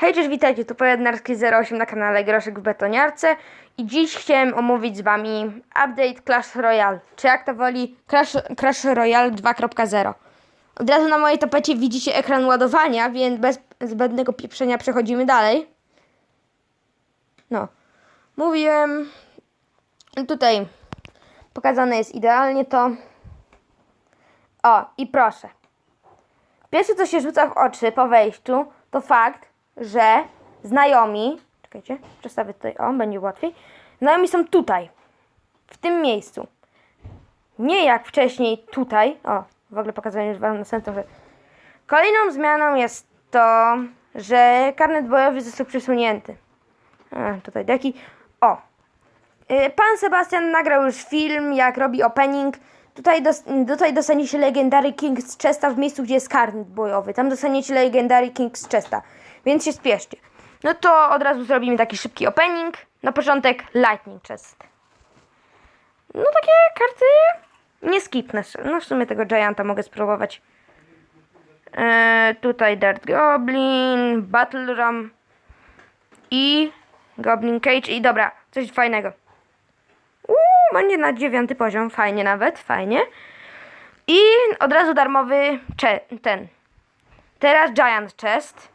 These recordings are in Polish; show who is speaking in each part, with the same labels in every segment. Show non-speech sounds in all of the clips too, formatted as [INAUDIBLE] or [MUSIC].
Speaker 1: Hej, cześć, witajcie, tu Pojednarski 08 na kanale Groszek w Betoniarce i dziś chciałem omówić z wami update Clash Royale, czy jak to woli Clash, Clash Royale 2.0. Od razu na mojej tapecie widzicie ekran ładowania, więc bez zbędnego pieprzenia przechodzimy dalej. No, mówiłem, tutaj pokazane jest idealnie to. O, i proszę. Pierwsze, co się rzuca w oczy po wejściu, to fakt, że znajomi, czekajcie, przestawię tutaj, o, będzie łatwiej, znajomi są tutaj, w tym miejscu. Nie jak wcześniej tutaj, o, w ogóle już wam następną rzecz. Kolejną zmianą jest to, że karnet bojowy został przesunięty. E, tutaj deki. O, Y, Pan Sebastian nagrał już film, jak robi opening. Tutaj, dos tutaj dostaniecie Legendary King z Chesta w miejscu, gdzie jest karnet bojowy. Tam dostaniecie Legendary King z Chesta, więc się spieszcie. No to od razu zrobimy taki szybki opening. Na początek Lightning Chest. No takie karty nie skipnę. No w sumie tego Gianta mogę spróbować. E, tutaj Dirt Goblin, Battle Ram i Goblin Cage i dobra, coś fajnego. Uuu, będzie na dziewiąty poziom, fajnie nawet, fajnie. I od razu darmowy ten. Teraz Giant Chest.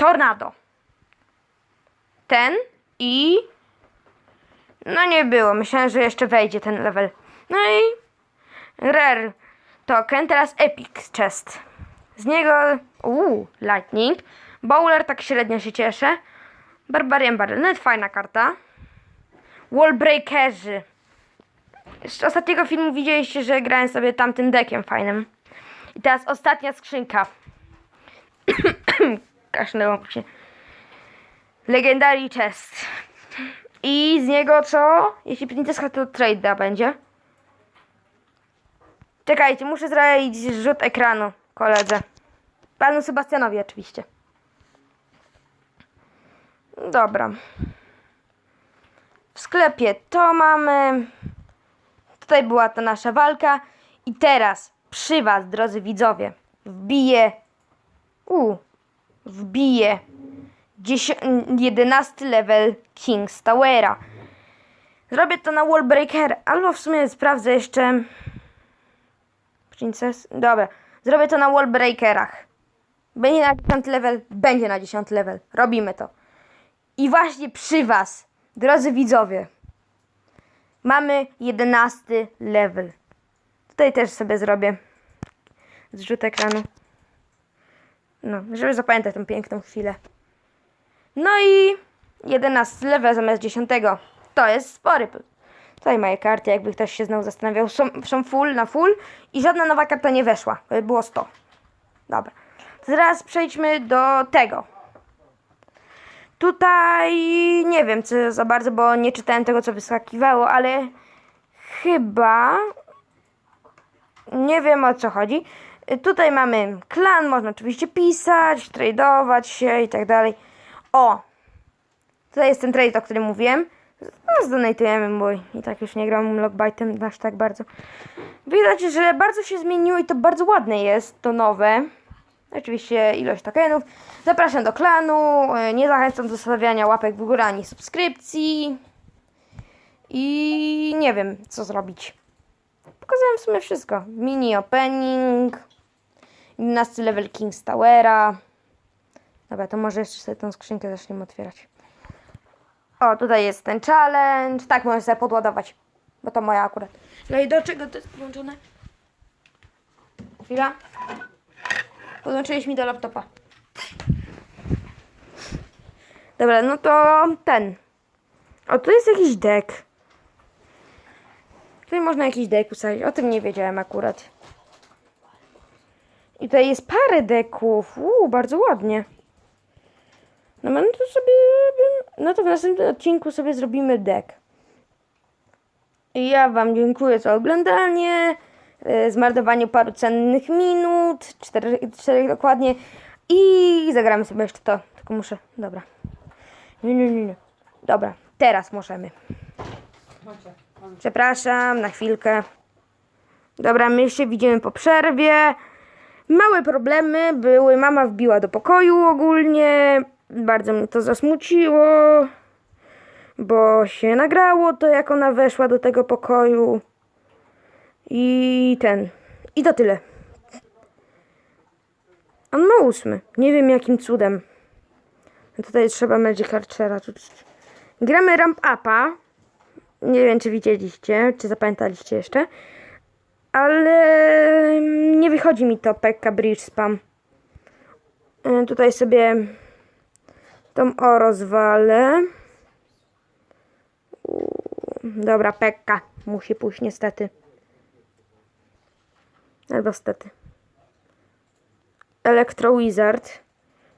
Speaker 1: Tornado. Ten i... No nie było, myślałem, że jeszcze wejdzie ten level. No i... Rare Token, teraz Epic Chest. Z niego... Uuu, Lightning. Bowler tak średnio się cieszę. Barbarian Baronet, fajna karta. Wallbreakerzy. Z ostatniego filmu widzieliście, że grałem sobie tamtym dekiem fajnym. I teraz ostatnia skrzynka. [CLEARS THROAT] Kaszlęłam się. Legendary Chest. I z niego co? Jeśli Princesska to trade będzie. Czekajcie, muszę zrobić rzut ekranu koledze. Panu Sebastianowi oczywiście. Dobra. W sklepie to mamy. Tutaj była ta nasza walka. I teraz przy Was, drodzy widzowie, wbiję. U, wbiję 11 level King's Towera. Zrobię to na Wallbreaker, albo w sumie sprawdzę jeszcze. Princess. Dobra, zrobię to na Wallbreakerach. Będzie na 10 level, będzie na 10 level. Robimy to. I właśnie przy Was, drodzy widzowie, mamy 11 level. Tutaj też sobie zrobię zrzut ekranu. No, żeby zapamiętać tą piękną chwilę. No i 11 level zamiast 10. To jest spory. Tutaj moje karty, jakby ktoś się znowu zastanawiał, są, są full na full i żadna nowa karta nie weszła. Było 100. Dobra. Teraz przejdźmy do tego. Tutaj nie wiem co za bardzo, bo nie czytałem tego, co wyskakiwało, ale chyba nie wiem o co chodzi. Tutaj mamy klan, można oczywiście pisać, tradeować się i tak dalej. O! Tutaj jest ten trade, o którym mówiłem. No, zdonatujemy, bo i tak już nie gram logbaitem aż tak bardzo. Widać, że bardzo się zmieniło i to bardzo ładne jest, to nowe. Oczywiście ilość tokenów. Zapraszam do klanu. y, Nie zachęcam do zostawiania łapek w górę ani subskrypcji. I nie wiem, co zrobić. Pokazałem w sumie wszystko. Mini opening. 11 level King's Towera. Dobra, to może jeszcze sobie tą skrzynkę zaczniemy otwierać. O, tutaj jest ten challenge. Tak, możesz sobie podładować. Bo to moja akurat. No i do czego to jest połączone? Chwila. Podłączyłeś mi do laptopa. Dobra, no to ten. O, tu jest jakiś deck. Tutaj można jakiś deck ustawić. O tym nie wiedziałem akurat. I tutaj jest parę deków. Uuu, bardzo ładnie. No, no to sobie... No to w następnym odcinku sobie zrobimy deck. I ja Wam dziękuję za oglądanie, e, zmarnowanie paru cennych minut, czterech dokładnie. I zagramy sobie jeszcze to. Tylko muszę. Dobra. Nie, nie, nie, nie. Dobra, teraz możemy. Przepraszam, na chwilkę. Dobra, my się widzimy po przerwie. Małe problemy były. Mama wbiła do pokoju ogólnie. Bardzo mnie to zasmuciło, bo się nagrało to, jak ona weszła do tego pokoju. I ten. I to tyle. On ma ósmy. Nie wiem jakim cudem. Tutaj trzeba Magic Archera. Gramy Ramp Upa. Nie wiem, czy widzieliście, czy zapamiętaliście jeszcze. Ale nie wychodzi mi to Pekka Bridge Spam. E, Tutaj sobie tą o rozwalę. Dobra, Pekka musi pójść niestety. Albo stety. Electro Wizard.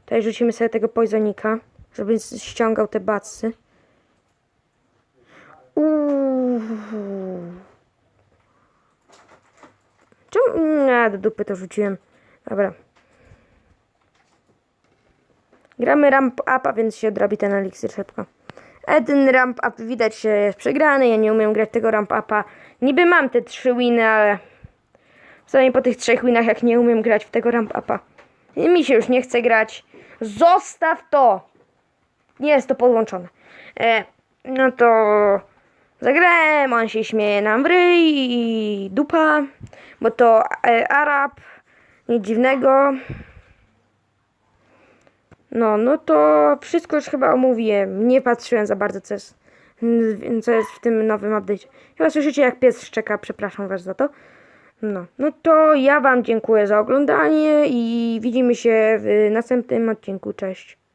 Speaker 1: Tutaj rzucimy sobie tego Poisonika, żeby ściągał te batsy. Uuu. Czemu? Nie, do dupy to rzuciłem. Dobra. Gramy ramp upa, więc się odrobi ten eliksir szybko. E, ten ramp up widać, że jest przegrany. Ja nie umiem grać tego ramp upa. Niby mam te trzy winy, ale przynajmniej po tych trzech winach, jak nie umiem grać w tego ramp upa. I Mi się już nie chce grać. Zostaw to! Nie jest to podłączone. E, no to zagrałem, on się śmieje nam w ryj i dupa, bo to e, Arab, nic dziwnego. No, no to wszystko już chyba omówiłem. Nie patrzyłem za bardzo, co jest, co jest w tym nowym update. Chyba słyszycie, jak pies szczeka, przepraszam was za to. No, no to ja wam dziękuję za oglądanie i widzimy się w następnym odcinku. Cześć.